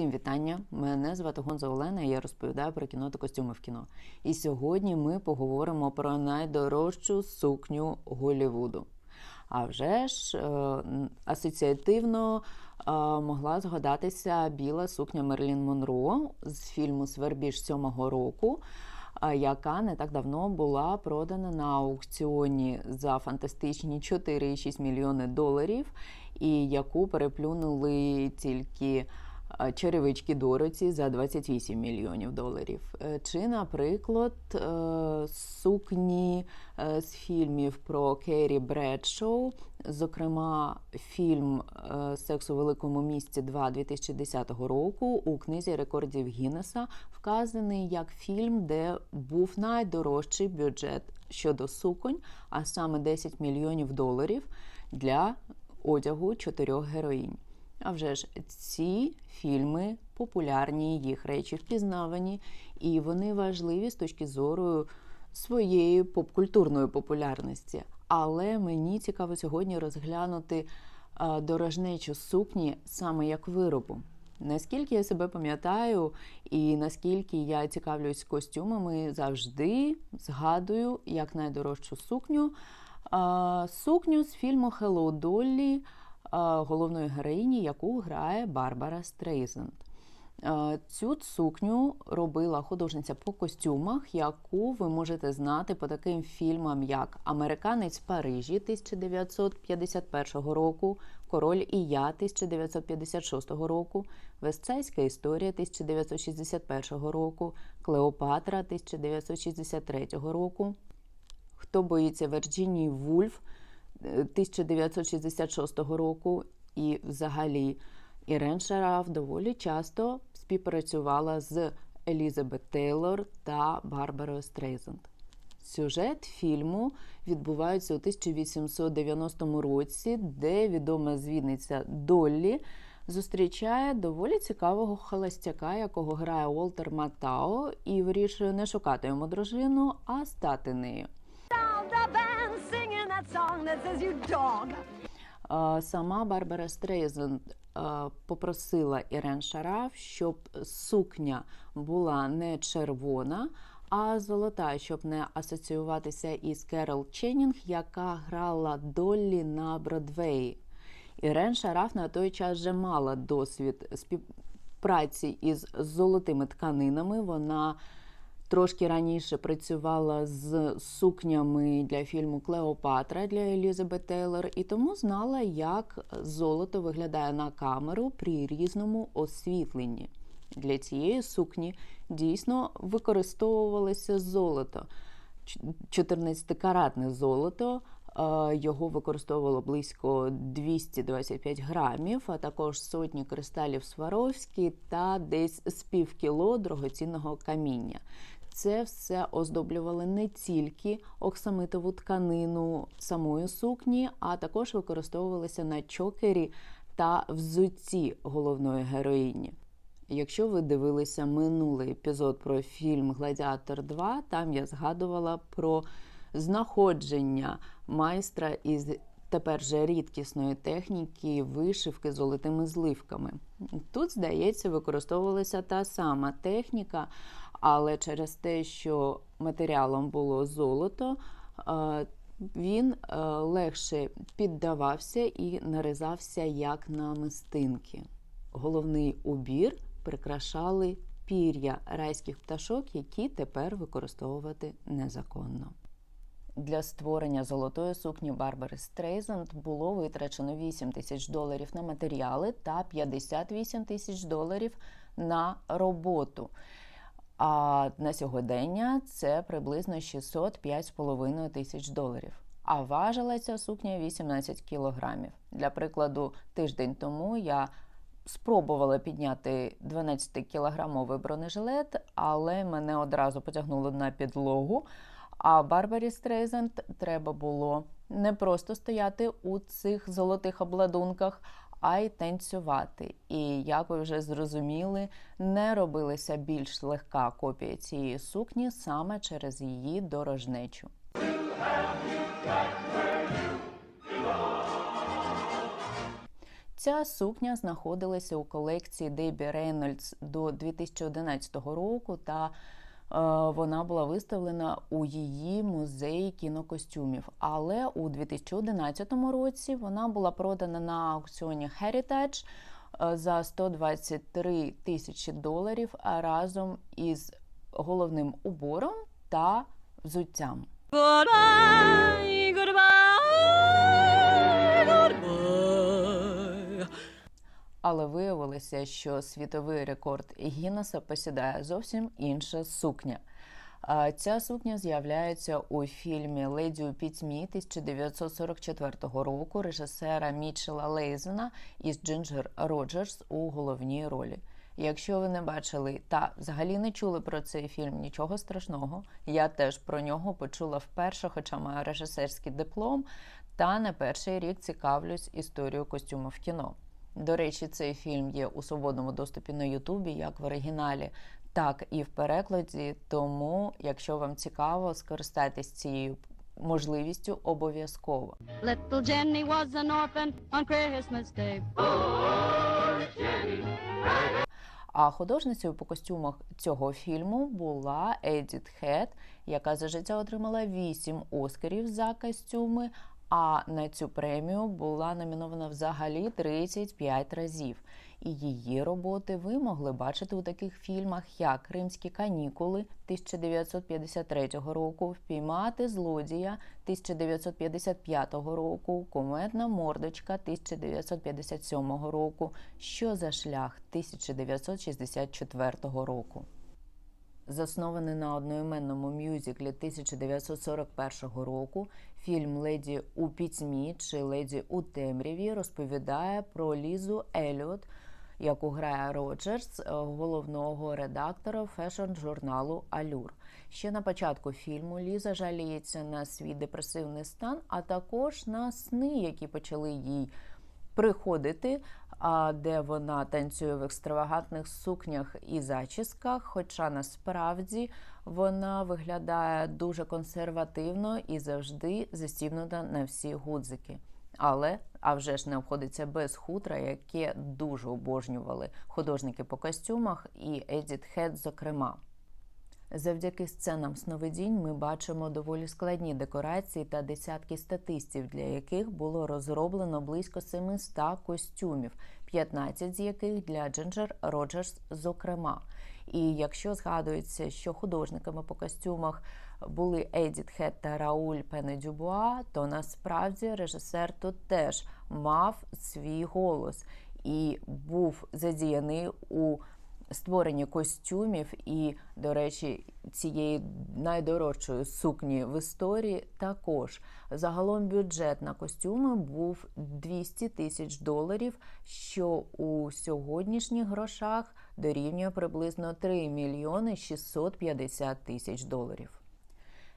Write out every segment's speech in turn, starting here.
Всім вітання! Мене звати Гонза Олена. і Я розповідаю про кіно та костюми в кіно. І сьогодні ми поговоримо про найдорожчу сукню Голівуду. А вже ж е, асоціативно е, могла згадатися біла сукня Мерлін Монро з фільму Свербіж сьомого року. е, Яка не так давно була продана на аукціоні за фантастичні 4,6 мільйони доларів, і яку переплюнули тільки черевички Дороці за 28 мільйонів доларів. Е, Чи, наприклад, е, сукні е, з фільмів про Керрі Бредшоу, зокрема, фільм Секс у великому місті 2 2010 року у книзі рекордів Гіннеса вказаний як фільм, де був найдорожчий бюджет щодо суконь, а саме 10 мільйонів доларів для одягу чотирьох героїнь. А вже ж ці фільми популярні, їх речі впізнавані, і вони важливі з точки зору своєї попкультурної популярності. Але мені цікаво сьогодні розглянути дорожнечу сукні саме як виробу. Наскільки я себе пам'ятаю, і наскільки я цікавлюсь костюмами, завжди згадую як найдорожчу сукню. Сукню з фільму Hello а, головної героїні, яку грає Барбара Стрейзенд. Е, Цю сукню робила художниця по костюмах, яку ви можете знати по таким фільмам, як Американець в Парижі 1951 року, Король і я 1956 року, Вестсайська історія 1961 року, Клеопатра 1963 року. Хто боїться Вірджинії Вульф е, 1966 року, і взагалі Ірен Шараф доволі часто співпрацювала з Елізабет Тейлор та Барбарою Стрейзенд. Сюжет фільму відбувається у 1890 році, де відома звідниця Доллі зустрічає доволі цікавого холостяка, якого грає Уолтер Матао, і вирішує не шукати йому дружину, а стати нею. That song that says you dog. Сама Барбара Стрейзенд е, попросила Ірен Шараф, щоб сукня була не червона, а золота, щоб не асоціюватися із Керол Ченнінг, яка грала Доллі на Бродвеї. Ірен Шараф на той час вже мала досвід співпраці із золотими тканинами. Вона Трошки раніше працювала з сукнями для фільму Клеопатра для Елізабет Тейлор, і тому знала, як золото виглядає на камеру при різному освітленні. Для цієї сукні дійсно використовувалося золото, 14-каратне золото. е, Його використовувало близько 225 грамів, а також сотні кристалів Сваровські та десь з півкіло дорогоцінного каміння. Це все оздоблювали не тільки оксамитову тканину самої сукні, а також використовувалися на чокері та взутті головної героїні. Якщо ви дивилися минулий епізод про фільм Гладіатор 2, там я згадувала про знаходження майстра із тепер же рідкісної техніки вишивки золотими зливками. Тут, здається, використовувалася та сама техніка, але через те, що матеріалом було золото, е, він е, легше піддавався і нарізався як на мистинки. Головний убір прикрашали пір'я райських пташок, які тепер використовувати незаконно. Для створення золотої сукні Барбари Стрейзенд було витрачено 8 тисяч доларів на матеріали та 58 тисяч доларів на роботу. А на сьогодення це приблизно 605,5 тисяч доларів. А важила ця сукня 18 кілограмів. Для прикладу, тиждень тому я спробувала підняти 12-кілограмовий бронежилет, але мене одразу потягнуло на підлогу. А Барбарі Стрейзенд треба було не просто стояти у цих золотих обладунках, а й танцювати. І, як ви вже зрозуміли, не робилася більш легка копія цієї сукні саме через її дорожнечу. Ця сукня знаходилася у колекції Дебі Рейнольдс до 2011 року, та вона була виставлена у її музеї кінокостюмів. Але у 2011 році вона була продана на аукціоні Heritage е, за 123 тисячі доларів разом із головним убором та взуттям. Goodbye, goodbye, Але виявилося, що світовий рекорд Гіннеса посідає зовсім інша сукня. Ця сукня з'являється у фільмі Леді у пітьмі 1944 року режисера Мітчела Лейзена із Джинджер Роджерс у головній ролі. Якщо ви не бачили та взагалі не чули про цей фільм, нічого страшного. Я теж про нього почула вперше, хоча маю режисерський диплом, та не перший рік цікавлюсь історією костюму в кіно. До речі, цей фільм є у свободному доступі на Ютубі, як в оригіналі, так і в перекладі. Тому, якщо вам цікаво, скористайтесь цією можливістю обов'язково. Little Jenny was an orphan on Christmas Day. А художницею по костюмах цього фільму була Едіт Хед, яка за життя отримала 8 оскарів за костюми. А на цю премію була номінована взагалі 35 разів. І її роботи ви могли бачити у таких фільмах, як Римські канікули 1953 року, Впіймати злодія 1955 року, Кумедна мордочка 1957 року, Що за шлях 1964 року. Заснований на одноіменному мюзиклі 1941 року, фільм Леді у пітьмі чи Леді у темряві розповідає про Лізу Еліот, яку грає Роджерс, е, головного редактора фешн-журналу Алюр. Ще на початку фільму Ліза жаліється на свій депресивний стан, а також на сни, які почали їй приходити, де вона танцює в екстравагантних сукнях і зачісках. Хоча насправді вона виглядає дуже консервативно і завжди застібнута на всі гудзики. Але а вже ж не обходиться без хутра, яке дуже обожнювали художники по костюмах і Едіт Хед, зокрема. Завдяки сценам сновидінь ми бачимо доволі складні декорації та десятки статистів, для яких було розроблено близько 700 костюмів, 15 з яких для Джинджер Роджерс, зокрема. І якщо згадується, що художниками по костюмах були Едіт Хет та Рауль Пене Дюбуа, то насправді режисер тут теж мав свій голос і був задіяний у створенні костюмів і, до речі, цієї найдорожчої сукні в історії також. Загалом бюджет на костюми був 200 тисяч доларів, що у сьогоднішніх грошах дорівнює приблизно 3 мільйони 650 тисяч доларів.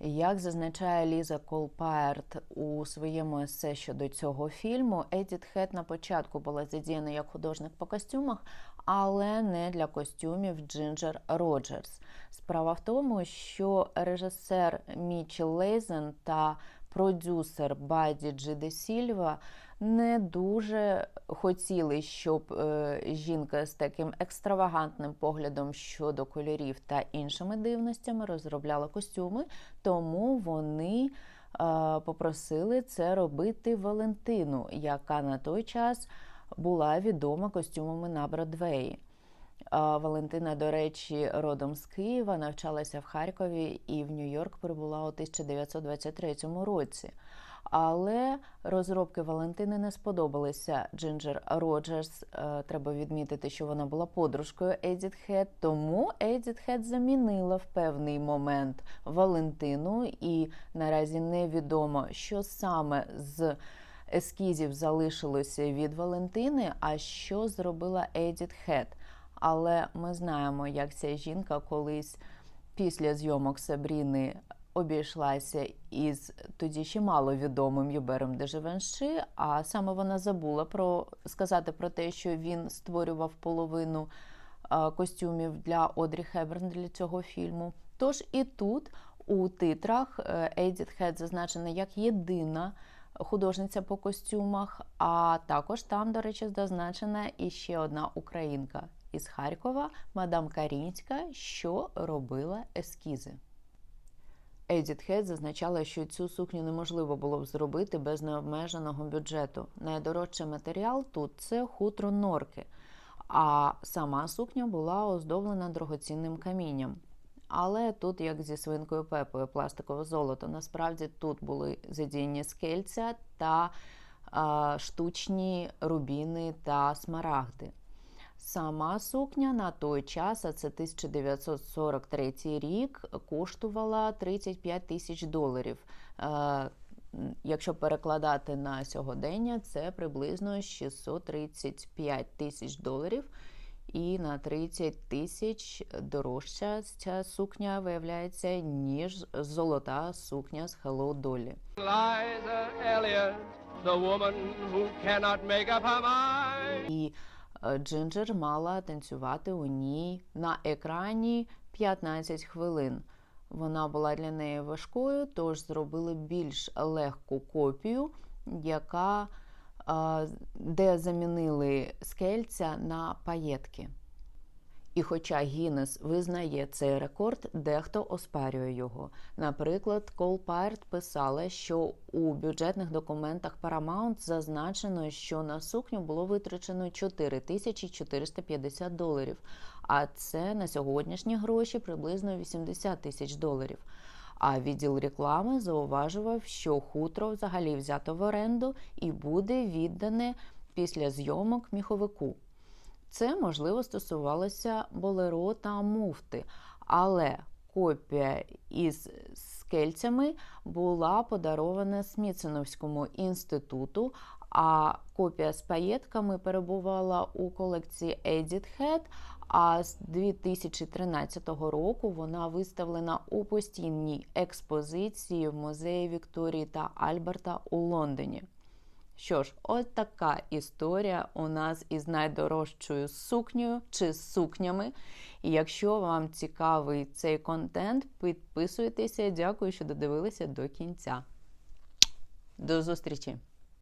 Як зазначає Ліза Колпаерт у своєму есе щодо цього фільму, Едіт Хет на початку була задіяна як художник по костюмах, але не для костюмів Джинджер Роджерс. Справа в тому, що режисер Мічел Лейзен та продюсер Баді Де Сільва не дуже хотіли, щоб е, жінка з таким екстравагантним поглядом щодо кольорів та іншими дивностями розробляла костюми, тому вони е, попросили це робити Валентину, яка на той час була відома костюмами на Бродвеї. Валентина, до речі, родом з Києва, навчалася в Харкові і в Нью-Йорк прибула у 1923 році. Але розробки Валентини не сподобалися Джинджер Роджерс. Е, Треба відмітити, що вона була подружкою Едіт Хед, тому Едіт Хед замінила в певний момент Валентину, і наразі невідомо, що саме з ескізів залишилося від Валентини, а що зробила Едіт Хед. Але ми знаємо, як ця жінка колись після зйомок Сабріни обійшлася із тоді ще маловідомим Юбером де Живенши, а саме вона забула про сказати про те, що він створював половину а, костюмів для Одрі Хеберн для цього фільму. Тож і тут у титрах е, Едіт Хед зазначена як єдина художниця по костюмах. А також там, до речі, зазначена і ще одна українка із Харкова, мадам Карінська, що робила ескізи. Едіт Хед зазначала, що цю сукню неможливо було б зробити без необмеженого бюджету. Найдорожчий матеріал тут це хутро норки, а сама сукня була оздоблена дорогоцінним камінням. Але тут, як зі свинкою Пепою, пластикове золото. Насправді тут були задіяні скельця та а, штучні рубіни та смарагди. Сама сукня на той час, а це 1943 рік, коштувала 35 тисяч доларів. Е, Якщо перекладати на сьогодення, це приблизно 635 тисяч доларів. І на 30 тисяч дорожча ця сукня виявляється, ніж золота сукня з Hello Dolly. Elliott, the woman who cannot make up her mind. І Джинджер мала танцювати у ній на екрані 15 хвилин. Вона була для неї важкою, тож зробили більш легку копію, яка, е, де замінили скельця на паєтки. І хоча Гіннес визнає цей рекорд, дехто оспарює його. Наприклад, Кол Пайрт писала, що у бюджетних документах Paramount зазначено, що на сукню було витрачено 4450 доларів, а це на сьогоднішні гроші приблизно 80 тисяч доларів. А відділ реклами зауважував, що хутро взагалі взято в оренду і буде віддане після зйомок міховику. Це можливо стосувалося болеро та муфти, але копія із скельцями була подарована Смітсоновському інституту, а копія з паєтками перебувала у колекції Edit Head, а з 2013 року вона виставлена у постійній експозиції в музеї Вікторії та Альберта у Лондоні. Що ж, от така історія у нас із найдорожчою сукнею чи сукнями. І якщо вам цікавий цей контент, підписуйтеся. Дякую, що додивилися до кінця. До зустрічі!